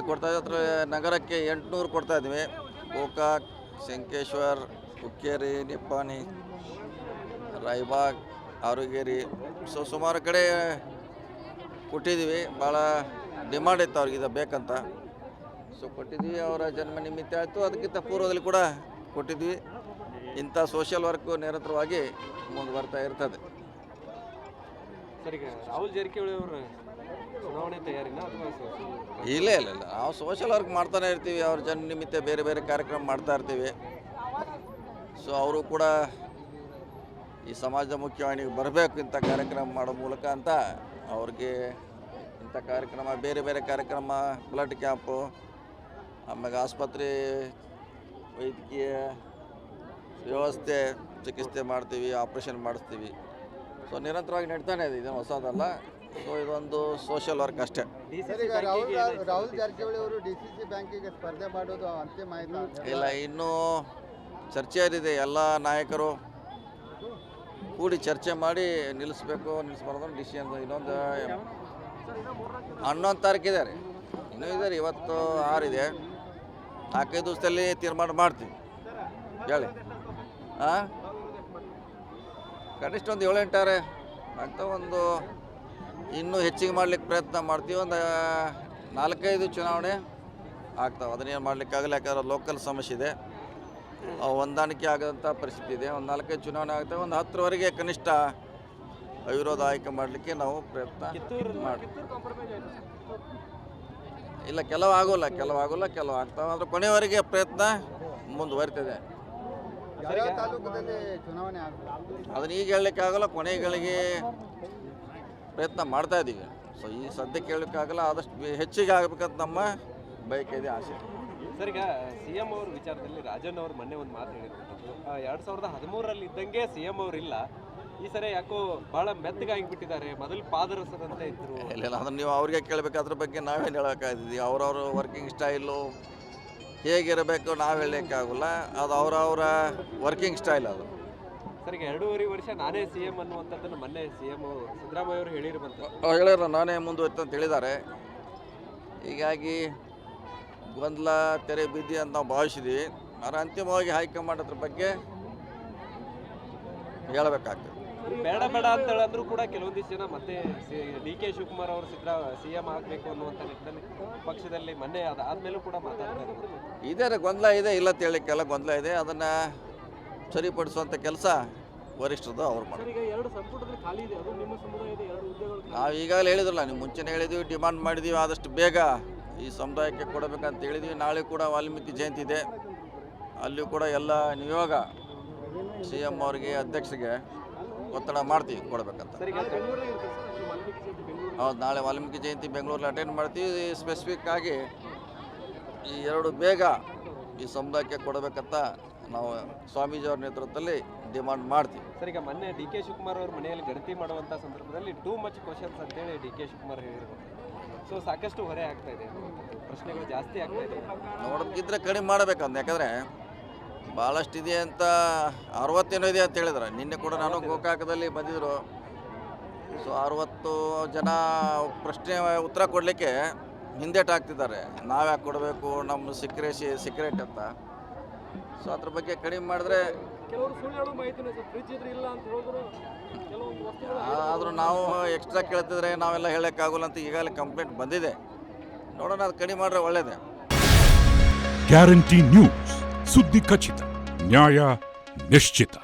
ಕೊಡ್ತಾ ಇದ್ರೆ ನಗರಕ್ಕೆ ಎಂಟುನೂರು ಕೊಡ್ತಾ ಇದ್ವಿ. ಗೋಕಾಕ್, ಶಂಕೇಶ್ವರ್ ಹುಕ್ಕೇರಿ ನಿಪ್ಪಾಣಿ, ರಾಯಬಾಗ್ ಆರುಗೇರಿ ಸೊ ಸುಮಾರು ಕಡೆ ಕೊಟ್ಟಿದ್ದೀವಿ. ಭಾಳ ಡಿಮಾಂಡ್ ಇತ್ತು ಅವ್ರಿಗೆ ಇದು ಬೇಕಂತ. ಸೊ ಕೊಟ್ಟಿದ್ವಿ ಅವರ ಜನ್ಮ ನಿಮಿತ್ತ ಆಯಿತು. ಅದಕ್ಕಿಂತ ಪೂರ್ವದಲ್ಲಿ ಕೂಡ ಕೊಟ್ಟಿದ್ವಿ ಇಂಥ ಸೋಷಿಯಲ್ ವರ್ಕು ನಿರಂತರವಾಗಿ ಮುಂದುವರ್ತಾ ಇರ್ತದೆ. ಸರಿ, ರಾಹುಲ್ ಜಾರಕಿಹೊಳಿ ಅವರು. ಇಲ್ಲ ಇಲ್ಲ ಇಲ್ಲ. ನಾವು ಸೋಷಿಯಲ್ ವರ್ಕ್ ಮಾಡ್ತಾನೆ ಇರ್ತೀವಿ. ಅವ್ರ ಜನ ನಿಮಿತ್ತ ಬೇರೆ ಬೇರೆ ಕಾರ್ಯಕ್ರಮ ಮಾಡ್ತಾ ಇರ್ತೀವಿ. ಸೊ ಅವರು ಕೂಡ ಈ ಸಮಾಜದ ಮುಖ್ಯವಾಹಿನಿಗೆ ಬರಬೇಕು ಇಂಥ ಕಾರ್ಯಕ್ರಮ ಮಾಡೋ ಮೂಲಕ ಅಂತ ಅವ್ರಿಗೆ ಇಂಥ ಕಾರ್ಯಕ್ರಮ, ಬೇರೆ ಬೇರೆ ಕಾರ್ಯಕ್ರಮ ಬ್ಲಡ್ ಕ್ಯಾಂಪು ಆಮೇಲೆ ಆಸ್ಪತ್ರೆ, ವೈದ್ಯಕೀಯ ವ್ಯವಸ್ಥೆ, ಚಿಕಿತ್ಸೆ ಮಾಡ್ತೀವಿ ಆಪ್ರೇಷನ್ ಮಾಡಿಸ್ತೀವಿ. ಸೊ ನಿರಂತರವಾಗಿ ನಡೀತಾನೆ ಇದೆ. ಇದೇನು ಹೊಸದಲ್ಲ. ಸೊ ಇದೊಂದು ಸೋಷಿಯಲ್ ವರ್ಕ್ ಅಷ್ಟೇ. ರಾಹುಲ್ ಜಾರಕಿಹೊಳಿ ಅವರು ಡಿ ಸಿ ಸಿ ಬ್ಯಾಂಕಿಗೆ ಸ್ಪರ್ಧೆ ಮಾಡೋದು ಅಂತಿಮ ಇಲ್ಲ ಇನ್ನೂ ಚರ್ಚೆಯಲ್ಲಿದೆ ಎಲ್ಲ ನಾಯಕರು ಕೂಡಿ ಚರ್ಚೆ ಮಾಡಿ ನಿಲ್ಲಿಸ್ಬೇಕು ನಿಲ್ಲಿಸ್ಬಾರ್ದು ಡಿಸಿಷನ್ ಇನ್ನೊಂದು ಹನ್ನೊಂದು ತಾರೀಕಿದೆ ರೀ. ಇನ್ನೂ ಇದೆ ರೀ ಇವತ್ತು ಆರಿದೆ ನಾಲ್ಕೈದು ದಿವಸದಲ್ಲಿ ತೀರ್ಮಾನ ಮಾಡ್ತೀವಿ. ಹೇಳಿ. ಹಾಂ ಕನಿಷ್ಠ ಒಂದು ಏಳೆಂಟಾರೆ ಅಂತ ಒಂದು ಇನ್ನೂ ಹೆಚ್ಚಿಗೆ ಮಾಡ್ಲಿಕ್ಕೆ ಪ್ರಯತ್ನ ಮಾಡ್ತೀವಿ. ಒಂದು ನಾಲ್ಕೈದು ಚುನಾವಣೆ ಆಗ್ತಾವೆ. ಅದನ್ನೇನು ಮಾಡ್ಲಿಕ್ಕಾಗಲ್ಲ ಯಾಕಂದ್ರೆ ಲೋಕಲ್ ಸಮಸ್ಯೆ ಇದೆ. ಹೊಂದಾಣಿಕೆ ಆಗದಂಥ ಪರಿಸ್ಥಿತಿ ಇದೆ. ಒಂದು ನಾಲ್ಕೈದು ಚುನಾವಣೆ ಆಗ್ತವೆ. ಒಂದು ಹತ್ತರವರೆಗೆ ಕನಿಷ್ಠ ಅವಿರೋಧ ಆಯ್ಕೆ ಮಾಡಲಿಕ್ಕೆ ನಾವು ಪ್ರಯತ್ನ ಮಾಡ್ತೀವಿ ಇಲ್ಲ ಕೆಲವು ಆಗೋಲ್ಲ ಕೆಲವು ಆಗೋಲ್ಲ ಕೆಲವು ಆಗ್ತಾವೆ. ಆದರೆ ಕೊನೆಯವರೆಗೆ ಪ್ರಯತ್ನ ಮುಂದುವರಿತದೆ. ಯಾವ ತಾಲೂಕದಲ್ಲಿ ಚುನಾವಣೆ ಆಗ್ಬೋದು ಅದನ್ನ ಈಗ ಹೇಳಲಿಕ್ಕೆ ಆಗೋಲ್ಲ ಕೊನೆಗಳಿಗೆ ಪ್ರಯತ್ನ ಮಾಡ್ತಾ ಇದ್ದೀವಿ ಸೊ ಈ ಸದ್ಯ ಕೇಳೋಕ್ಕಾಗಲ್ಲ ಆದಷ್ಟು ಹೆಚ್ಚಿಗೆ ಆಗಬೇಕಂತ ನಮ್ಮ ಬಯಕೆ ಇದೆ ಆಸೆ. ಸರ್ ಈಗ ಸಿ ಎಂ ಅವ್ರ ವಿಚಾರದಲ್ಲಿ ರಾಜನ್ ಅವರು ಮೊನ್ನೆ ಒಂದು ಮಾತು ಹೇಳಿರುವಂಥದ್ದು ಎರಡು ಸಾವಿರದ ಹದಿಮೂರರಲ್ಲಿ ಇದ್ದಂಗೆ ಸಿ ಎಂ ಇಲ್ಲ. ಈ ಸರಿ ಯಾಕೋ ಬಹಳ ಮೆತ್ತಗಾಗಿಬಿಟ್ಟಿದ್ದಾರೆ ಮೊದಲು ಪಾದರಸದಂತೆ ಇದ್ರು. ಇಲ್ಲ ಅದನ್ನು ನೀವು ಅವ್ರಿಗೆ ಕೇಳಬೇಕು ಅದ್ರ ಬಗ್ಗೆ ನಾವೇನು ಹೇಳೋಕ್ಕಾಗಿದ್ದೀವಿ ಅವ್ರವ್ರ ವರ್ಕಿಂಗ್ ಸ್ಟೈಲು ಹೇಗಿರಬೇಕು ನಾವು ಹೇಳಲಿಕ್ಕಾಗಲ್ಲ ಅದು ಅವರವರ ವರ್ಕಿಂಗ್ ಸ್ಟೈಲ್ ಅದು. ಸರ್ ಈಗ ಎರಡೂವರೆ ವರ್ಷ ನಾನೇ ಸಿ ಎಂ ಅನ್ನುವಂಥದ್ದನ್ನು ಮೊನ್ನೆ ಸಿ ಎಂ ಸಿದ್ದರಾಮಯ್ಯ ಅವರು ಹೇಳಿರುವಂಥ ಹೇಳಿರ ನಾನೇ ಮುಂದುವರಿತು ಅಂತ ಹೇಳಿದ್ದಾರೆ. ಹೀಗಾಗಿ ಗೊಂದಲ ತೆರೆ ಬಿದ್ದಿ ಅಂತ ನಾವು ಭಾವಿಸಿದ್ವಿ. ಆದರೆ ಅಂತಿಮವಾಗಿ ಹೈಕಮಾಂಡ್ ಅದ್ರ ಬಗ್ಗೆ ಹೇಳಬೇಕಾಗ್ತದೆ. ಬೇಡ ಬೇಡ ಅಂತ ಹೇಳಿದ್ರು ಕೂಡ ಕೆಲವೊಂದಿಷ್ಟು ಜನ ಮತ್ತೆ ಡಿ ಕೆ ಶಿವಕುಮಾರ್ ಅವರು ಸಿದ್ದರಾ ಸಿ ಎಂ ಆಗಬೇಕು ಅನ್ನುವಂಥ ನಿಟ್ಟಿನಲ್ಲಿ ಪಕ್ಷದಲ್ಲಿ ಮೊನ್ನೆ ಅದಾದ್ಮೇಲೂ ಕೂಡ ಮಾತಾಡ್ತಾರೆ ಇದೇ ಗೊಂದಲ ಇದೆ ಇಲ್ಲ ಅಂತ ಹೇಳಿಕ್ಕೆಲ್ಲ ಗೊಂದಲ ಇದೆ. ಅದನ್ನು ಸರಿಪಡಿಸುವಂಥ ಕೆಲಸ ವರಿಷ್ಠರು ಅವ್ರು ಹುದ್ದೆಗಳು ನಾವು ಈಗಾಗಲೇ ಹೇಳಿದ್ರಲ್ಲ ನೀವು ಮುಂಚೆನೇ ಹೇಳಿದ್ವಿ ಡಿಮಾಂಡ್ ಮಾಡಿದ್ವಿ ಆದಷ್ಟು ಬೇಗ ಈ ಸಮುದಾಯಕ್ಕೆ ಕೊಡಬೇಕಂತ ಹೇಳಿದ್ವಿ. ನಾಳೆ ಕೂಡ ವಾಲ್ಮೀಕಿ ಜಯಂತಿ ಇದೆ. ಅಲ್ಲಿಯೂ ಕೂಡ ಎಲ್ಲ ನಿಯೋಗ ಸಿ ಎಂ ಅವರಿಗೆ ಅಧ್ಯಕ್ಷರಿಗೆ ಒತ್ತಡ ಮಾಡ್ತೀವಿ ಕೊಡಬೇಕಂತ. ಹೌದು ನಾಳೆ ವಾಲ್ಮೀಕಿ ಜಯಂತಿ ಬೆಂಗಳೂರಲ್ಲಿ ಅಟೆಂಡ್ ಮಾಡ್ತೀವಿ. ಸ್ಪೆಸಿಫಿಕ್ ಆಗಿ ಈ ಎರಡು ಬೇಗ ಈ ಸಮುದಾಯಕ್ಕೆ ಕೊಡಬೇಕಂತ ನಾವು ಸ್ವಾಮೀಜಿಯವ್ರ ನೇತೃತ್ವದಲ್ಲಿ ಡಿಮಾಂಡ್ ಮಾಡ್ತೀವಿ. ಸರ್ ಈಗ ಮೊನ್ನೆ ಡಿ ಕೆ ಶಿವಕುಮಾರ್ ಅವ್ರ ಮನೆಯಲ್ಲಿ ಗಣತಿ ಮಾಡುವಂಥ ಸಂದರ್ಭದಲ್ಲಿ ಟೂ ಮಚ್ ಕ್ವಶನ್ಸ್ ಅಂತೇಳಿ ಡಿ ಕೆ ಶಿವಕುಮಾರ್ ಹೇಳಿರ್ಬೋದು ಸೊ ಸಾಕಷ್ಟು ಹೊರೆ ಆಗ್ತಾ ಇದೆ. ಪ್ರಶ್ನೆಗಳು ಜಾಸ್ತಿ ಆಗ್ತಾ ಇದೆ. ನೋಡೋದಕ್ಕಿದ್ರೆ ಕಡಿಮೆ ಮಾಡಬೇಕಂತ. ಯಾಕಂದರೆ ಭಾಳಷ್ಟು ಇದೆ ಅಂತ ಅರವತ್ತೇನೋ ಇದೆ ಅಂತ ಹೇಳಿದ್ರೆ. ನಿನ್ನೆ ಕೂಡ ನಾನು ಗೋಕಾಕದಲ್ಲಿ ಬಂದಿದ್ದರು ಸೊ ಅರವತ್ತು ಜನ ಪ್ರಶ್ನೆ ಉತ್ತರ ಕೊಡಲಿಕ್ಕೆ ಹಿಂದೇಟಾಗ್ತಿದ್ದಾರೆ ನಾವ್ಯಾಕೆ ನಾವು ಯಾಕೆ ಕೊಡಬೇಕು? ನಮ್ಮ ಸಿಕ್ರೇಸಿ ಸಿಕ್ರೆಟ್ ಅಂತ. ಸೊ ಅದ್ರ ಬಗ್ಗೆ ಕಡಿಮೆ ಮಾಡಿದ್ರೆ ಕೆಲವರು ಸುಳ್ಳು ಮಾಹಿತಿನ ಸರ್. ಫ್ರಿಜ್ ಇದ್ರೆ ಇಲ್ಲ ಅಂತ ಹೇಳಿದ್ರು. ಕೆಲವೊಂದು ವಸ್ತುಗಳು ಆದರೂ ನಾವು ಎಕ್ಸ್ಟ್ರಾ ಕೇಳ್ತಿದ್ರೆ ನಾವೆಲ್ಲ ಹೇಳೋಕ್ಕಾಗಲ್ಲ ಅಂತ ಈಗಾಗಲೇ ಕಂಪ್ಲೇಂಟ್ ಬಂದಿದೆ. ನೋಡೋಣ ಅದು ಕಡಿಮೆ ಮಾಡಿದ್ರೆ ಒಳ್ಳೇದೆ. ಗ್ಯಾರಂಟಿ ನ್ಯೂಸ್ ಸುದ್ದಿ ಖಚಿತ ನ್ಯಾಯ ನಿಶ್ಚಿತ